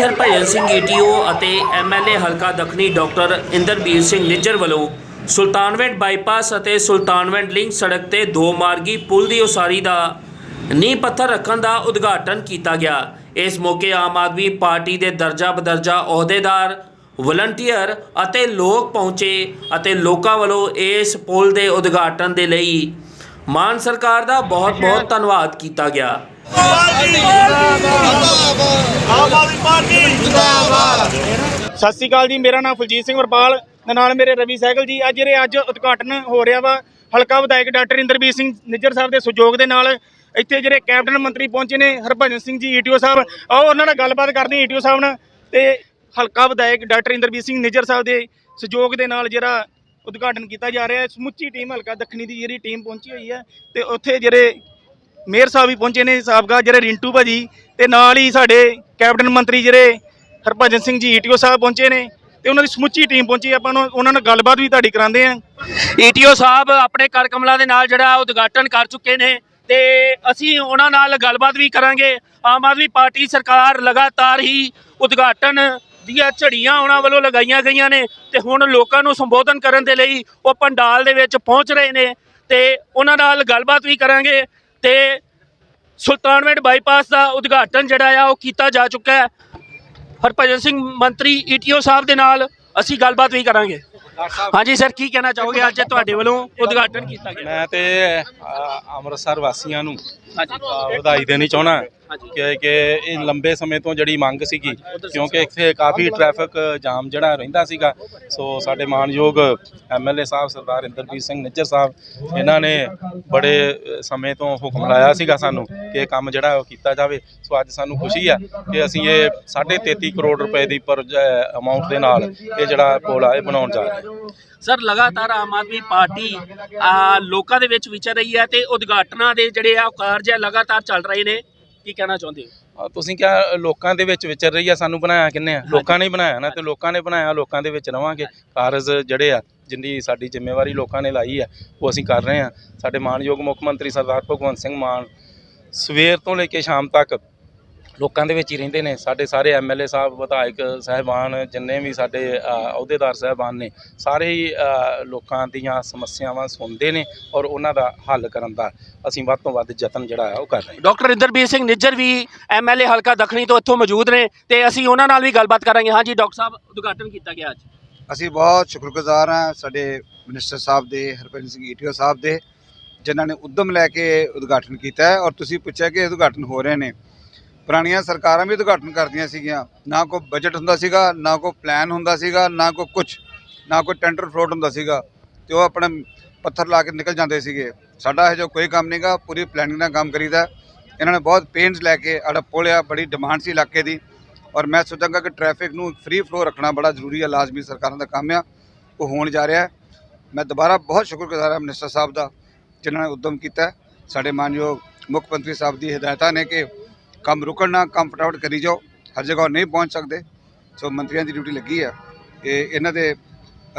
ਮੰਤਰੀ ਹਰਭਜਨ ਸਿੰਘ ਈਟੀਓ ਅਤੇ ਐਮਐਲਏ ਹਲਕਾ ਦੱਖਣੀ ਡਾਕਟਰ ਇੰਦਰਬੀਰ ਸਿੰਘ ਨਿੱਜਰ ਵੱਲੋਂ ਸੁਲਤਾਨਵਿੰਡ ਬਾਈਪਾਸ ਅਤੇ ਸੁਲਤਾਨਵਿੰਡ ਲਿੰਕ ਸੜਕ ਤੇ ਦੋ ਮਾਰਗੀ ਪੁਲ ਦੀ ਉਸਾਰੀ ਦਾ ਨੀਂਹ ਪੱਥਰ ਰੱਖਣ ਦਾ ਉਦਘਾਟਨ ਕੀਤਾ ਗਿਆ। ਇਸ ਮੌਕੇ ਆਮ ਆਦਮੀ ਪਾਰਟੀ ਦੇ ਦਰਜਾ ਬਦਰਜਾ ਅਹੁਦੇਦਾਰ, ਵਲੰਟੀਅਰ ਅਤੇ ਲੋਕ ਪਹੁੰਚੇ ਅਤੇ ਲੋਕਾਂ ਵੱਲੋਂ ਇਸ ਪੁਲ ਦੇ ਉਦਘਾਟਨ ਦੇ ਲਈ ਮਾਨ ਸਰਕਾਰ ਦਾ ਬਹੁਤ-ਬਹੁਤ ਧੰਨਵਾਦ ਕੀਤਾ ਗਿਆ। ਸਤਿ ਸ਼੍ਰੀ ਅਕਾਲ ਜੀ, ਮੇਰਾ ਨਾਮ ਫਲਜੀਤ ਸਿੰਘ ਵਰਪਾਲ ਦੇ ਨਾਲ ਮੇਰੇ ਰਵੀ ਸਹਿਗਲ ਜੀ। ਅੱਜ ਜਿਹੜੇ ਅੱਜ ਉਦਘਾਟਨ ਹੋ ਰਿਹਾ ਵਾ, ਹਲਕਾ ਵਿਧਾਇਕ ਡਾਕਟਰ ਇੰਦਰਬੀਰ ਸਿੰਘ ਨਿੱਜਰ ਸਾਹਿਬ ਦੇ ਸਹਿਯੋਗ ਦੇ ਨਾਲ ਇੱਥੇ ਜਿਹੜੇ ਕੈਬਨਿਟ ਮੰਤਰੀ ਪਹੁੰਚੇ ਨੇ, ਹਰਭਜਨ ਸਿੰਘ ਜੀ ਈਟੀਓ ਸਾਹਿਬ। ਆਓ, ਉਹਨਾਂ ਨਾਲ ਗੱਲਬਾਤ ਕਰਦੇ ਹਾਂ ਈਟੀਓ ਸਾਹਿਬ ਨਾਲ ਤੇ ਹਲਕਾ ਵਿਧਾਇਕ ਡਾਕਟਰ ਇੰਦਰਬੀਰ ਸਿੰਘ ਨਿੱਜਰ ਸਾਹਿਬ ਦੇ ਸਹਿਯੋਗ ਦੇ ਨਾਲ ਜਿਹੜਾ ਉਦਘਾਟਨ ਕੀਤਾ ਜਾ ਰਿਹਾ ਹੈ। ਸਮੁੱਚੀ ਟੀਮ ਹਲਕਾ ਦੱਖਣੀ ਦੀ ਜਿਹੜੀ ਟੀਮ ਪਹੁੰਚੀ ਹੋਈ ਹੈ ਤੇ ਉੱਥੇ ਜਿਹੜੇ ਮੇਅਰ ਸਾਹਿਬ ਵੀ ਪਹੁੰਚੇ ਨੇ ਸਾਬਕਾ ਜਿਹੜੇ ਰਿੰਟੂ ਭਾਜੀ ਤੇ ਨਾਲ ਹੀ ਸਾਡੇ ਕੈਬਨਿਟ ਮੰਤਰੀ ਜਿਹੜੇ ਹਰਭਜਨ ਸਿੰਘ ਜੀ ਈਟੀਓ ਸਾਹਿਬ ਪਹੁੰਚੇ ਨੇ ਤੇ ਉਹਨਾਂ ਦੀ ਸਮੁੱਚੀ ਟੀਮ ਪਹੁੰਚੀ, ਆਪਾਂ ਨੂੰ ਉਹਨਾਂ ਨਾਲ ਗੱਲਬਾਤ ਵੀ ਤੁਹਾਡੀ ਕਰਾਉਂਦੇ ਆਂ ਈਟੀਓ ਸਾਹਿਬ ਆਪਣੇ ਕਰ ਕਮਲਾ ਦੇ ਨਾਲ ਜਿਹੜਾ ਉਦਘਾਟਨ ਕਰ ਚੁੱਕੇ ਨੇ ਤੇ ਅਸੀਂ ਉਹਨਾਂ ਨਾਲ ਗੱਲਬਾਤ ਵੀ ਕਰਾਂਗੇ। ਆਮ ਆਦਮੀ ਪਾਰਟੀ ਸਰਕਾਰ ਲਗਾਤਾਰ ਹੀ ਉਦਘਾਟਨ ਦੀਆਂ ਝੜੀਆਂ ਉਹਨਾਂ ਵੱਲੋਂ ਲਗਾਈਆਂ ਗਈਆਂ ਨੇ ਤੇ ਹੁਣ ਲੋਕਾਂ ਨੂੰ ਸੰਬੋਧਨ ਕਰਨ ਦੇ ਲਈ ਉਹ ਪੰਡਾਲ ਦੇ ਵਿੱਚ ਪਹੁੰਚ ਰਹੇ ਨੇ ਤੇ ਉਹਨਾਂ ਨਾਲ ਗੱਲਬਾਤ ਵੀ ਕਰਾਂਗੇ। ਤੇ ਸੁਲਤਾਨਵਿੰਡ ਬਾਈਪਾਸ ਦਾ ਉਦਘਾਟਨ ਜਿਹੜਾ ਆ ਉਹ ਕੀਤਾ ਜਾ ਚੁੱਕਾ ਹੈ। ਹਰਭਜਨ ਸਿੰਘ ਮੰਤਰੀ ਈਟੀਓ ਸਾਹਿਬ ਦੇ ਨਾਲ ਅਸੀਂ ਗੱਲਬਾਤ ਵੀ ਕਰਾਂਗੇ। ਹਾਂਜੀ ਸਰ ਕੀ ਕਹਿਣਾ ਚਾਹੋਗੇ ਅੱਜ ਤੁਹਾਡੇ ਵੱਲੋਂ ਉਦਘਾਟਨ ਕੀਤਾ ਗਿਆ? ਮੈਂ ਤੇ ਅ, ਅੰਮ੍ਰਿਤਸਰ ਵਾਸੀਆਂ ਨੂੰ ਅ, ਵਧਾਈ ਦੇਣੀ ਚਾਹਣਾ ਕਿ ਕਿ ਇਹ ਲੰਬੇ ਸਮੇਂ ਤੋਂ ਜਿਹੜੀ ਮੰਗ ਸੀਗੀ ਕਿਉਂਕਿ ਇੱਥੇ ਕਾਫੀ ਟ੍ਰੈਫਿਕ ਜਾਮ ਜਿਹੜਾ ਰਹਿੰਦਾ ਸੀਗਾ। ਸੋ ਸਾਡੇ ਮਾਨਯੋਗ ਐਮਐਲਏ ਸਾਹਿਬ ਸਰਦਾਰ ਇੰਦਰਜੀਤ ਸਿੰਘ ਨਿੱਜਰ ਸਾਹਿਬ ਇਹਨਾਂ ਨੇ ਬੜੇ ਸਮੇਂ ਤੋਂ ਹੁਕਮ ਲਾਇਆ ਸੀਗਾ ਸਾਨੂੰ ਕਿ ਇਹ ਕੰਮ ਜਿਹੜਾ ਉਹ ਕੀਤਾ ਜਾਵੇ। ਸੋ ਅੱਜ ਸਾਨੂੰ ਖੁਸ਼ੀ ਆ ਕਿ ਅਸੀਂ ਇਹ 33.5 ਕਰੋੜ ਰੁਪਏ ਦੀ ਪਰ ਅਮਾਉਂਟ ਦੇ ਨਾਲ ਇਹ ਜਿਹੜਾ ਪੁਲ ਆ ਇਹ ਬਣਾਉਣ ਜਾ ਰਹੇ ਹਾਂ। ਸਰ ਲਗਾਤਾਰ ਆਮ ਆਦਮੀ ਪਾਰਟੀ ਲੋਕਾਂ ਦੇ ਵਿੱਚ ਵਿਚਰ ਰਹੀ ਹੈ ਤੇ ਉਦਘਾਟਨਾਂ ਦੇ ਜਿਹੜੇ ਆ ਕਾਰਜ ਆ ਲਗਾਤਾਰ ਚੱਲ ਰਹੇ ਨੇ। ਕੀ ਕਹਿਣਾ ਚਾਹੁੰਦੇ ਹੋ? ਤੁਸੀਂ ਕਿਹਾ ਲੋਕਾਂ ਦੇ ਵਿੱਚ ਵਿਚਰ ਰਹੀ ਆ ਸਾਨੂੰ ਬਣਾਇਆ ਕਿੰਨੇ ਆ? ਲੋਕਾਂ ਨੇ ਬਣਾਇਆ ਨਾ ਤੇ ਲੋਕਾਂ ਨੇ ਬਣਾਇਆ ਲੋਕਾਂ ਦੇ ਵਿੱਚ ਰਵਾਂਗੇ। ਕਾਰਜ ਜਿਹੜੇ ਆ ਜਿੰਨੀ ਸਾਡੀ ਜ਼ਿੰਮੇਵਾਰੀ ਲੋਕਾਂ ਨੇ ਲਾਈ ਆ ਉਹ ਅਸੀਂ ਕਰ ਰਹੇ ਆ। ਸਾਡੇ ਮਾਨਯੋਗ ਮੁੱਖ ਮੰਤਰੀ ਸਰਦਾਰ ਭਗਵੰਤ ਸਿੰਘ ਮਾਨ ਸਵੇਰ ਤੋਂ ਲੈ ਕੇ ਸ਼ਾਮ ਤੱਕ ਲੋਕਾਂ ਦੇ ਵਿੱਚ ਹੀ ਰਹਿੰਦੇ ਨੇ। ਸਾਡੇ ਸਾਰੇ ਐਮਐਲਏ ਸਾਹਿਬ ਵਿਧਾਇਕ ਸਾਹਿਬਾਨ ਜਿੰਨੇ ਵੀ ਸਾਡੇ ਅਹੁਦੇਦਾਰ ਸਾਹਿਬਾਨ ਨੇ ਸਾਰੇ ਹੀ ਲੋਕਾਂ ਦੀਆਂ ਸਮੱਸਿਆਵਾਂ ਸੁਣਦੇ ਨੇ ਔਰ ਉਹਨਾਂ ਦਾ ਹੱਲ ਕਰਨ ਦਾ ਅਸੀਂ ਵੱਧ ਤੋਂ ਵੱਧ ਯਤਨ ਜਿਹੜਾ ਆ ਉਹ ਕਰ ਰਹੇ ਹਾਂ। ਡਾਕਟਰ ਇੰਦਰਬੀਰ ਸਿੰਘ ਨਿੱਜਰ ਵੀ ਐਮਐਲਏ ਹਲਕਾ ਦੱਖਣੀ ਤੋਂ ਇੱਥੋਂ ਮੌਜੂਦ ਨੇ ਤੇ ਅਸੀਂ ਉਹਨਾਂ ਨਾਲ ਵੀ ਗੱਲਬਾਤ ਕਰਾਂਗੇ। ਹਾਂਜੀ ਡਾਕਟਰ ਸਾਹਿਬ ਉਦਘਾਟਨ ਕੀਤਾ ਗਿਆ ਅੱਜ। ਅਸੀਂ ਬਹੁਤ ਸ਼ੁਕਰਗੁਜ਼ਾਰ ਹਾਂ ਸਾਡੇ ਮਿਨਿਸਟਰ ਸਾਹਿਬ ਦੇ ਹਰਭਜਨ ਸਿੰਘ ਈਟੀਓ ਸਾਹਿਬ ਦੇ ਜਿਨ੍ਹਾਂ ਨੇ ਉਦਮ ਲੈ ਕੇ ਉਦਘਾਟਨ ਕੀਤਾ ਹੈ ਔਰ ਤੁਸੀਂ ਪੁੱਛਿਆ ਕਿ ਉਦਘਾਟਨ ਹੋ ਰਹੇ ਨੇ। ਪੁਰਾਣੀਆਂ ਸਰਕਾਰਾਂ ਵੀ ਉਦਘਾਟਨ ਕਰਦੀਆਂ ਸੀਗੀਆਂ। ਨਾ ਕੋਈ ਬਜਟ ਹੁੰਦਾ ਸੀਗਾ, ਨਾ ਕੋਈ ਪਲਾਨ ਹੁੰਦਾ ਸੀਗਾ, ਨਾ ਕੋਈ ਕੁਝ ਨਾ ਕੋਈ ਟੈਂਡਰ ਫਲੋਟ ਹੁੰਦਾ ਸੀਗਾ। ਤੇ ਉਹ ਆਪਣਾ ਪੱਥਰ ਲਾ ਕੇ ਨਿਕਲ ਜਾਂਦੇ ਸੀਗੇ। ਸਾਡਾ ਇਹ ਜੋ ਕੋਈ ਕੰਮ ਨਹੀਂਗਾ ਪੂਰੀ ਪਲੈਨਿੰਗ ਨਾਲ ਕੰਮ ਕਰੀਦਾ। ਇਹਨਾਂ ਨੇ ਬਹੁਤ ਪੇਨਸ ਲੈ ਕੇ ਆੜਾ ਪੋਲਿਆ ਬੜੀ ਡਿਮਾਂਡ ਸੀ ਇਲਾਕੇ ਦੀ। ਔਰ ਮੈਂ ਸੋਚਾਂਗਾ ਕਿ ਟ੍ਰੈਫਿਕ ਨੂੰ ਫ੍ਰੀ ਫਲੋ ਰੱਖਣਾ ਬੜਾ ਜ਼ਰੂਰੀ ਹੈ ਲਾਜ਼ਮੀ ਸਰਕਾਰਾਂ ਦਾ ਕੰਮ ਆ। ਉਹ ਹੋਣ ਜਾ ਰਿਹਾ। ਮੈਂ ਦੁਬਾਰਾ ਬਹੁਤ ਸ਼ੁਕਰਗੁਜ਼ਾਰ ਹਾਂ ਮਿਨਿਸਟਰ ਸਾਹਿਬ ਦਾ, ਜਿਨ੍ਹਾਂ ਨੇ ਉਦਮ ਕੀਤਾ। ਸਾਡੇ ਮਾਨਯੋਗ ਮੁੱਖ ਮੰਤਰੀ ਸਾਹਿਬ ਦੀ ਹਦਾਇਤਾਂ ਨੇ ਕਿ ਕੰਮ ਰੁਕਣ ਨਾ ਕੰਮ ਫਟਾਫਟ ਕਰੀ ਜਾਓ ਹਰ ਜਗ੍ਹਾ ਉਹ ਨਹੀਂ ਪਹੁੰਚ ਸਕਦੇ। ਸੋ ਮੰਤਰੀਆਂ ਦੀ ਡਿਊਟੀ ਲੱਗੀ ਹੈ ਇਹ ਇਹਨਾਂ ਦੇ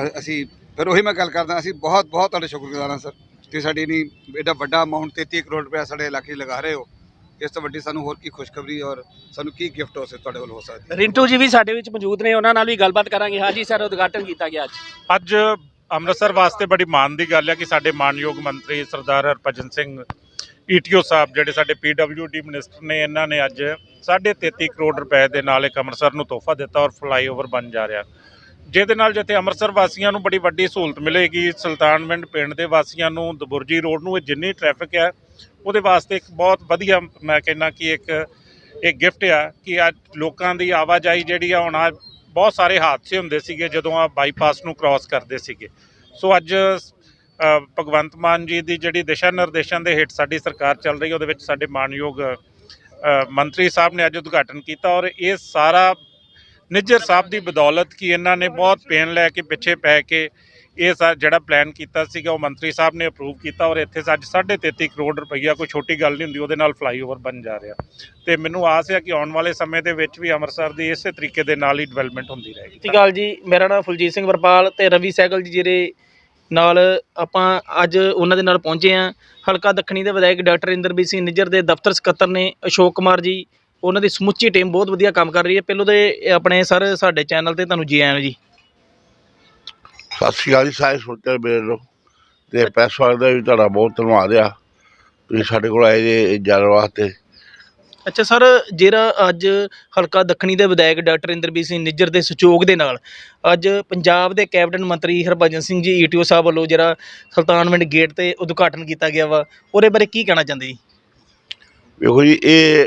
ਅ- ਅਸੀਂ ਫਿਰ ਉਹੀ ਮੈਂ ਗੱਲ ਕਰਦਾ ਅਸੀਂ ਬਹੁਤ ਬਹੁਤ ਤੁਹਾਡੇ ਸ਼ੁਕਰਗੁਜ਼ਾਰ ਹਾਂ ਸਰ। ਕਿ ਸਾਡੀ ਨਹੀਂ ਐਡਾ ਵੱਡਾ ਅਮਾਉਂਟ 33 ਕਰੋੜ ਰੁਪਏ ਸਾਡੇ ਇਲਾਕੇ 'ਚ ਲਗਾ ਰਹੇ ਹੋ। ਇਸ ਤੋਂ ਵੱਡੀ ਸਾਨੂੰ ਹੋਰ ਕੀ ਖੁਸ਼ਖਬਰੀ ਔਰ ਸਾਨੂੰ ਕੀ ਗਿਫਟ ਹੋ ਸਕਦਾ ਤੁਹਾਡੇ ਵੱਲ ਹੋ ਸਕਦੀ ਹੈ? ਰਿੰਟੂ ਜੀ ਵੀ ਸਾਡੇ ਵਿੱਚ ਮੌਜੂਦ ਨੇ ਉਹਨਾਂ ਨਾਲ ਵੀ ਗੱਲਬਾਤ ਕਰਾਂਗੇ। ਹਾਂਜੀ ਸਰ ਉਦਘਾਟਨ ਕੀਤਾ ਗਿਆ ਅੱਜ। ਅੱਜ ਅੰਮ੍ਰਿਤਸਰ ਵਾਸਤੇ ਬੜੀ ਮਾਣ ਦੀ ਗੱਲ ਹੈ ਕਿ ਸਾਡੇ ਮਾਨਯੋਗ ਮੰਤਰੀ ਸਰਦਾਰ ਹਰਭਜਨ ਸਿੰਘ ਈਟੀਓ ਸਾਹਿਬ ਜਿਹੜੇ ਸਾਡੇ ਪੀਡਬਲਯੂਡੀ ਮਿਨਿਸਟਰ ਨੇ, ਇਹਨਾਂ ਨੇ ਅੱਜ 33.5 ਕਰੋੜ ਰੁਪਏ ਦੇ ਨਾਲ ਇੱਕ ਅੰਮ੍ਰਿਤਸਰ ਨੂੰ ਤੋਹਫਾ ਦਿੱਤਾ ਔਰ ਫਲਾਈਓਵਰ ਬਣ ਜਾ ਰਿਹਾ। ਜਿਹਦੇ ਨਾਲ ਜਿੱਥੇ ਅੰਮ੍ਰਿਤਸਰ ਵਾਸੀਆਂ ਨੂੰ ਬੜੀ ਵੱਡੀ ਸਹੂਲਤ ਮਿਲੇਗੀ, ਸੁਲਤਾਨਵਿੰਡ ਪਿੰਡ ਦੇ ਵਾਸੀਆਂ ਨੂੰ, ਦਬੁਰਜੀ ਰੋਡ ਨੂੰ, ਇਹ ਜਿੰਨੀ ਟ੍ਰੈਫਿਕ ਹੈ, ਉਹਦੇ ਵਾਸਤੇ ਇੱਕ ਬਹੁਤ ਵਧੀਆ ਮੈਂ ਕਹਿੰਦਾ ਕਿ ਇੱਕ ਇਹ ਗਿਫਟ ਆ ਕਿ ਅੱਜ ਲੋਕਾਂ ਦੀ ਆਵਾਜਾਈ ਜਿਹੜੀ ਆ, ਹੁਣ ਆ ਬਹੁਤ ਸਾਰੇ ਹਾਦਸੇ ਹੁੰਦੇ ਸੀਗੇ ਜਦੋਂ ਆ ਬਾਈਪਾਸ ਨੂੰ ਕ੍ਰਾਸ ਕਰਦੇ ਸੀਗੇ। ਸੋ ਅੱਜ ਭਗਵੰਤ ਮਾਨ ਜੀ ਦੀ ਜਿਹੜੀ ਦਿਸ਼ਾ ਨਿਰਦੇਸ਼ਾਂ ਦੇ ਹੇਠ ਸਾਡੀ ਸਰਕਾਰ ਚੱਲ ਰਹੀ ਹੈ, ਉਹਦੇ ਵਿੱਚ ਸਾਡੇ ਮਾਨਯੋਗ ਮੰਤਰੀ ਸਾਹਿਬ ਨੇ ਅੱਜ ਉਦਘਾਟਨ ਕੀਤਾ ਔਰ ਇਹ ਸਾਰਾ ਨਿੱਜਰ ਸਾਹਿਬ ਦੀ ਬਦੌਲਤ ਕਿ ਇਹਨਾਂ ਨੇ ਬਹੁਤ ਪੇਨ ਲੈ ਕੇ, ਪਿੱਛੇ ਪੈ ਕੇ ਇਹ ਸਾ, ਜਿਹੜਾ ਪਲਾਨ ਕੀਤਾ ਸੀਗਾ, ਉਹ ਮੰਤਰੀ ਸਾਹਿਬ ਨੇ ਅਪਰੂਵ ਕੀਤਾ ਔਰ ਇੱਥੇ ਅੱਜ 33.5 ਕਰੋੜ ਰੁਪਈਆ ਕੋਈ ਛੋਟੀ ਗੱਲ ਨਹੀਂ ਹੁੰਦੀ, ਉਹਦੇ ਨਾਲ ਫਲਾਈਓਵਰ ਬਣ ਜਾ ਰਿਹਾ। ਤੇ ਮੈਨੂੰ ਆਸ ਹੈ ਕਿ ਆਉਣ ਵਾਲੇ ਸਮੇਂ ਦੇ ਵਿੱਚ ਵੀ ਅੰਮ੍ਰਿਤਸਰ ਦੀ ਇਸੇ ਤਰੀਕੇ ਦੇ ਨਾਲ ਹੀ ਡਿਵੈਲਪਮੈਂਟ ਹੁੰਦੀ ਰਹੇਗੀ। ਸਤਿ ਸ਼੍ਰੀ ਜੀ, ਮੇਰਾ ਨਾਮ ਫੁਲਜੀਤ ਸਿੰਘ ਵਰਪਾਲ ਤੇ ਰਵੀ ਸੈਗਲ ਜੀ, ਜਿਹੜੇ ਨਾਲ ਆਪਾਂ ਅੱਜ ਉਹਨਾਂ ਦੇ ਨਾਲ ਪਹੁੰਚੇ ਹਾਂ। ਹਲਕਾ ਦੱਖਣੀ ਦੇ ਵਿਧਾਇਕ ਡਾਕਟਰ ਇੰਦਰਬੀਰ ਸਿੰਘ ਨਿੱਜਰ ਦੇ ਦਫ਼ਤਰ ਸਕੱਤਰ ਨੇ ਅਸ਼ੋਕ ਕੁਮਾਰ ਜੀ, ਉਹਨਾਂ ਦੀ ਸਮੁੱਚੀ ਟੀਮ ਬਹੁਤ ਵਧੀਆ ਕੰਮ ਕਰ ਰਹੀ ਹੈ। ਪਹਿਲੋਂ ਦੇ ਆਪਣੇ ਸਰ ਸਾਡੇ ਚੈਨਲ ਤੇ ਤੁਹਾਨੂੰ ਜੀ ਆਇਆਂ ਨੂੰ ਜੀ। ਸਤਿ ਸ਼੍ਰੀ ਅਕਾਲ ਜੀ, ਸਾਰੇ ਸੋਚਰ ਮੇਰੇ ਨੂੰ ਤੇ ਪ੍ਰੈਸ ਦਾ ਵੀ ਤੁਹਾਡਾ ਬਹੁਤ ਧੰਨਵਾਦ ਆ। ਤੁਸੀਂ ਸਾਡੇ ਕੋਲ ਆਏ ਜੇ ਜਾਣ ਵਾਸਤੇ। ਅੱਛਾ ਸਰ, ਜਿਹੜਾ ਅੱਜ ਹਲਕਾ ਦੱਖਣੀ ਦੇ ਵਿਧਾਇਕ ਡਾਕਟਰ ਇੰਦਰਬੀਰ ਸਿੰਘ ਨਿੱਜਰ ਦੇ ਸਹਿਯੋਗ ਦੇ ਨਾਲ ਅੱਜ ਪੰਜਾਬ ਦੇ ਕੈਬਨਿਟ ਮੰਤਰੀ ਹਰਭਜਨ ਸਿੰਘ ਜੀ ਈਟੀਓ ਸਾਹਿਬ ਵੱਲੋਂ ਜਿਹੜਾ ਸੁਲਤਾਨਵਿੰਡ ਗੇਟ ਤੇ ਉਦਘਾਟਨ ਕੀਤਾ ਗਿਆ ਵਾ, ਉਹਦੇ ਬਾਰੇ ਕੀ ਕਹਿਣਾ ਚਾਹੁੰਦੇ ਜੀ? ਵੇਖੋ ਜੀ, ਇਹ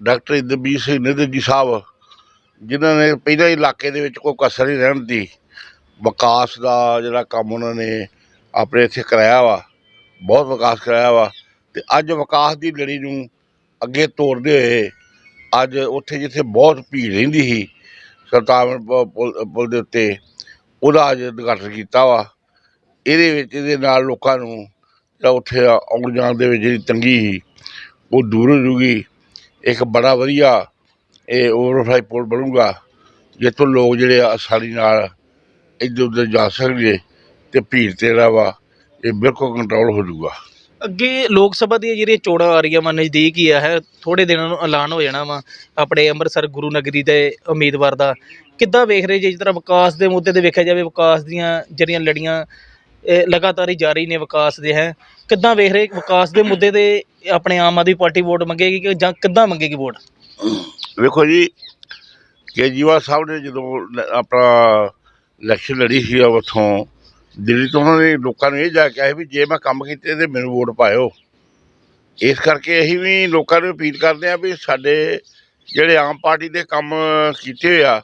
ਡਾਕਟਰ ਇੰਦਰਬੀਰ ਸਿੰਘ ਨਿੱਜਰ ਜੀ ਸਾਹਿਬ, ਜਿਨ੍ਹਾਂ ਨੇ ਪਹਿਲਾਂ ਇਲਾਕੇ ਦੇ ਵਿੱਚ ਕੋਈ ਕਸਰ ਨਹੀਂ ਰਹਿਣ ਦੀ ਵਿਕਾਸ ਦਾ ਜਿਹੜਾ ਕੰਮ ਉਹਨਾਂ ਨੇ ਆਪਣੇ ਇੱਥੇ ਕਰਾਇਆ ਵਾ, ਬਹੁਤ ਵਿਕਾਸ ਕਰਾਇਆ ਵਾ, ਤੇ ਅੱਜ ਵਿਕਾਸ ਦੀ ਲੜੀ ਨੂੰ ਅੱਗੇ ਤੋਰਦੇ ਹੋਏ, ਅੱਜ ਉੱਥੇ ਜਿੱਥੇ ਬਹੁਤ ਭੀੜ ਰਹਿੰਦੀ ਸੀ ਸਰਤਾਵਨ ਪੁਲ ਪੁਲ ਦੇ ਉੱਤੇ, ਉਹਦਾ ਅੱਜ ਉਦਘਾਟਨ ਕੀਤਾ ਵਾ। ਇਹਦੇ ਵਿੱਚ, ਇਹਦੇ ਨਾਲ ਲੋਕਾਂ ਨੂੰ ਜਿਹੜਾ ਉੱਥੇ ਆਉਣ ਜਾਣ ਦੇ ਵਿੱਚ ਜਿਹੜੀ ਤੰਗੀ ਸੀ, ਉਹ ਦੂਰ ਹੋ ਜੂਗੀ। ਇੱਕ ਬੜਾ ਵਧੀਆ ਇਹ ਓਵਰਫਲਾਈ ਪੁਲ ਬਣੂਗਾ, ਜਿੱਥੋਂ ਲੋਕ ਜਿਹੜੇ ਆਸਾਨੀ ਨਾਲ ਇੱਧਰ ਉੱਧਰ ਜਾ ਸਕਦੇ ਤੇ ਭੀੜ ਤੇ ਜਿਹੜਾ ਵਾ, ਇਹ ਬਿਲਕੁਲ ਕੰਟਰੋਲ ਹੋ ਜੂਗਾ। ਅੱਗੇ ਲੋਕ ਸਭਾ ਦੀਆਂ ਜਿਹੜੀਆਂ ਚੋਣਾਂ ਆ ਰਹੀਆਂ ਵਾ, ਨਜ਼ਦੀਕ ਹੀ ਆ, ਹੈ। ਥੋੜੇ ਦਿਨਾਂ ਨੂੰ ਐਲਾਨ ਹੋ ਜਾਣਾ ਵਾ, ਆਪਣੇ ਅੰਮ੍ਰਿਤਸਰ ਗੁਰੂ ਨਗਰੀ ਦੇ ਉਮੀਦਵਾਰ ਦਾ। ਕਿੱਦਾਂ ਵੇਖ ਰਹੇ ਜੇ, ਜਿਸ ਤਰ੍ਹਾਂ ਵਿਕਾਸ ਦੇ ਮੁੱਦੇ ਤੇ ਵੇਖਿਆ ਜਾਵੇ, ਵਿਕਾਸ ਦੀਆਂ ਜਿਹੜੀਆਂ ਲੜੀਆਂ, ਇਹ ਲਗਾਤਾਰ ਹੀ ਜਾਰੀ ਨੇ ਵਿਕਾਸ ਦੇ, ਹੈ। ਕਿੱਦਾਂ ਵੇਖ ਰਹੇ, ਵਿਕਾਸ ਦੇ ਮੁੱਦੇ ਤੇ ਆਪਣੇ ਆਮ ਆਦਮੀ ਪਾਰਟੀ ਵੋਟ ਮੰਗੇਗੀ ਕਿ ਜਾਂ ਕਿੱਦਾਂ ਮੰਗੇਗੀ ਵੋਟ? ਵੇਖੋ ਜੀ ਕੇਜੀਵਾਲ ਸਾਹਿਬ ਨੇ ਜਦੋਂ ਲ- ਆਪਣਾ ਇਲੈਕਸ਼ਨ ਲੜੀ ਸੀ, ਉੱਥੋਂ ਦਿੱਲੀ ਤੋਂ ਉਹਨਾਂ ਨੇ ਲੋਕਾਂ ਨੂੰ ਇਹ ਜਾ ਕੇ ਕਿਹਾ ਵੀ ਜੇ ਮੈਂ ਕੰਮ ਕੀਤੇ ਤੇ ਮੈਨੂੰ ਵੋਟ ਪਾਇਓ। ਇਸ ਕਰਕੇ ਅਸੀਂ ਵੀ ਲੋਕਾਂ ਨੂੰ ਅਪੀਲ ਕਰਦੇ ਹਾਂ ਵੀ ਸਾਡੇ ਜਿਹੜੇ ਆਮ ਪਾਰਟੀ ਦੇ ਕੰਮ ਕੀਤੇ ਹੋਏ ਆ,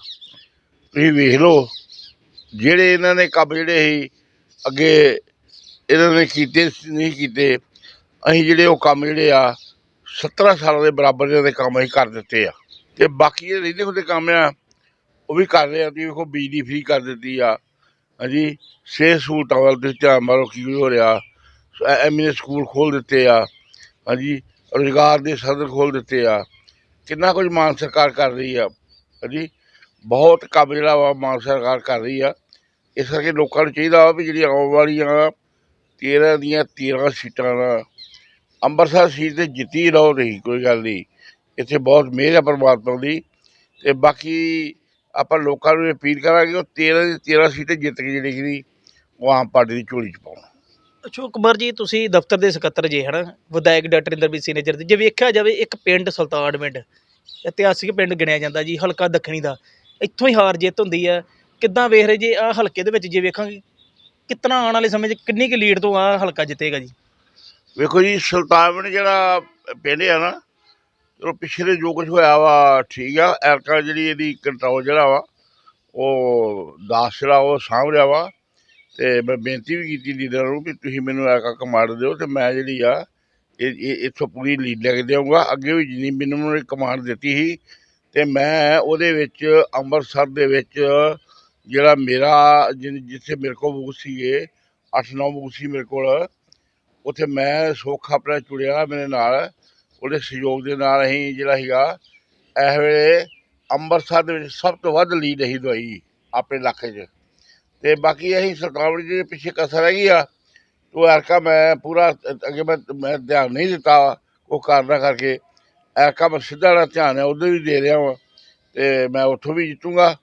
ਤੁਸੀਂ ਵੇਖ ਲਓ, ਜਿਹੜੇ ਇਹਨਾਂ ਨੇ ਕੰਮ ਜਿਹੜੇ ਸੀ, ਅੱਗੇ ਇਹਨਾਂ ਨੇ ਕੀਤੇ ਨਹੀਂ ਕੀਤੇ, ਅਸੀਂ ਜਿਹੜੇ ਉਹ ਕੰਮ ਜਿਹੜੇ ਆ 17 ਸਾਲਾਂ ਦੇ ਬਰਾਬਰ ਦੇ ਕੰਮ ਅਸੀਂ ਕਰ ਦਿੱਤੇ ਆ। ਤੇ ਬਾਕੀ ਜਿਹੜੇ ਰਹਿੰਦੇ ਹੁੰਦੇ ਕੰਮ ਆ, ਉਹ ਵੀ ਕਰ ਰਹੇ ਆ, ਤੁਸੀਂ ਵੇਖੋ, ਬਿਜਲੀ ਫ੍ਰੀ ਕਰ ਦਿੱਤੀ ਆ। ਹਾਂਜੀ ਸਿਹਤ ਸਹੂਲਤਾਂ ਵੱਲ ਤੁਸੀਂ ਧਿਆਨ ਮਾਰੋ ਕੀ ਹੋ ਰਿਹਾ। ਐਮਏ ਸਕੂਲ ਖੋਲ ਦਿੱਤੇ ਆ। ਹਾਂਜੀ, ਰੁਜ਼ਗਾਰ ਦੇ ਸਦਰ ਖੋਲ ਦਿੱਤੇ ਆ। ਕਿੰਨਾ ਕੁਝ ਮਾਨ ਸਰਕਾਰ ਕਰ ਰਹੀ ਆ। ਹਾਂਜੀ, ਬਹੁਤ ਕੰਮ ਜਿਹੜਾ ਵਾ ਮਾਨ ਸਰਕਾਰ ਕਰ ਰਹੀ ਆ। ਇਸ ਕਰਕੇ ਲੋਕਾਂ ਨੂੰ ਚਾਹੀਦਾ ਵਾ ਵੀ ਜਿਹੜੀ ਆਉਣ ਵਾਲੀਆਂ 13 ਦੀਆਂ 13 ਸੀਟਾਂ ਨਾ, ਅੰਮ੍ਰਿਤਸਰ ਸੀਟ ਤੇ ਜਿੱਤੀ ਰਹੋ ਨਹੀਂ ਕੋਈ ਗੱਲ ਨਹੀਂ। ਇੱਥੇ ਬਹੁਤ ਮਿਹਰ ਹੈ ਪਰਮਾਤਮਾ ਦੀ। ਤੇ ਬਾਕੀ ਆਪਾਂ ਲੋਕਾਂ ਨੂੰ ਅਪੀਲ ਕਰਾਂਗੇ ਉਹ 13 ਦੀ 13 ਸੀਟਾਂ ਜਿੱਤ ਕੇ ਜਿਹੜੀ ਕਿ ਉਹ ਆਮ ਪਾਰਟੀ ਦੀ ਝੋਲੀ ਚ ਪਾਉਣ। ਅਸ਼ੋਕ ਕੁਮਾਰ ਜੀ ਤੁਸੀਂ ਦਫ਼ਤਰ ਦੇ ਸਕੱਤਰ ਜੇ ਹਨਾ? ਵਿਧਾਇਕ ਡਾਕਟਰ ਇੰਦਰਬੀਰ ਸਿੰਘ ਨੇਜਰ ਦੇ। ਜੇ ਵੇਖਿਆ ਜਾਵੇ ਇੱਕ ਪਿੰਡ ਸੁਲਤਾਨਵਿੰਡ ਇਤਿਹਾਸਿਕ ਪਿੰਡ ਗਿਣਿਆ ਜਾਂਦਾ ਜੀ ਹਲਕਾ ਦੱਖਣੀ ਦਾ। ਇੱਥੋਂ ਹੀ ਹਾਰ ਜਿੱਤ ਹੁੰਦੀ ਹੈ ਕਿੱਦਾਂ ਵੇਖ ਰਹੇ ਜੇ ਆ ਹਲਕੇ ਦੇ ਵਿੱਚ ਜੇ ਵੇਖਾਂਗੇ ਕਿਤਨਾ ਆਉਣ ਵਾਲੇ ਸਮੇਂ 'ਚ ਕਿੰਨੀ ਕੁ ਲੀਡ ਤੋਂ ਆ ਹਲਕਾ ਜਿੱਤੇਗਾ ਜੀ? ਵੇਖੋ ਜੀ ਸੁਲਤਾਨਵਿੰਡ ਜਿਹੜਾ ਪਿੰਡ ਆ ਨਾ ਚਲੋ ਪਿਛਲੇ ਜੋ ਕੁਝ ਹੋਇਆ ਵਾ, ਠੀਕ ਆ ਐਰਕਾ ਜਿਹੜੀ ਇਹਦੀ ਕੰਟਰੋਲ ਜਿਹੜਾ ਵਾ, ਉਹ ਦਾਸ ਜਿਹੜਾ ਉਹ ਸਾਂਭ ਰਿਹਾ ਵਾ, ਤੇ ਮੈਂ ਬੇਨਤੀ ਵੀ ਕੀਤੀ ਲੀਡਰਾਂ ਨੂੰ ਵੀ ਤੁਸੀਂ ਮੈਨੂੰ ਐਰਕਾ ਕਮਾਂਡ ਦਿਓ ਤੇ ਮੈਂ ਜਿਹੜੀ ਆ, ਇਹ ਇੱਥੋਂ ਪੂਰੀ ਲੀਡ ਲੈ ਕੇ ਦੇਵਾਂਗਾ। ਅੱਗੇ ਵੀ ਜਿੰਨੀ ਮੈਨੂੰ ਉਹਨਾਂ ਕਮਾਂਡ ਦਿੱਤੀ ਸੀ, ਤੇ ਮੈਂ ਉਹਦੇ ਵਿੱਚ ਅੰਮ੍ਰਿਤਸਰ ਦੇ ਵਿੱਚ ਜਿਹੜਾ ਮੇਰਾ ਜਿ- ਜਿੱਥੇ ਮੇਰੇ ਕੋਲ ਬੂਥ ਸੀਗੇ 8-9 ਬੂਥ ਸੀ ਮੇਰੇ ਕੋਲ, ਉੱਥੇ ਮੈਂ ਸੁੱਖ ਆਪਣਾ ਚੁੜਿਆ ਮੇਰੇ ਨਾਲ ਉਹਦੇ ਸਹਿਯੋਗ ਦੇ ਨਾਲ ਅਸੀਂ ਜਿਹੜਾ ਸੀਗਾ, ਇਸ ਵੇਲੇ ਅੰਮ੍ਰਿਤਸਰ ਦੇ ਵਿੱਚ ਸਭ ਤੋਂ ਵੱਧ ਲੀਡ ਅਸੀਂ ਦਵਾਈ ਆਪਣੇ ਇਲਾਕੇ 'ਚ। ਤੇ ਬਾਕੀ ਅਸੀਂ ਸਰਕਾਰ ਦੇ ਪਿੱਛੇ ਕਸਰ ਹੈਗੀ ਆ ਉਹ ਐਰਕਾ ਮੈਂ ਪੂਰਾ ਅੱਗੇ ਮੈਂ ਮੈਂ ਧਿਆਨ ਨਹੀਂ ਦਿੱਤਾ ਉਹ ਕਾਰਨਾਂ ਕਰਕੇ। ਐਰਕਾ ਮੈਂ ਸਿੱਧਾ ਜਿਹੜਾ ਧਿਆਨ ਹੈ ਉਧਰ ਵੀ ਦੇ ਰਿਹਾ ਵਾਂ, ਤੇ ਮੈਂ ਉੱਥੋਂ ਵੀ ਜਿੱਤੂੰਗਾ।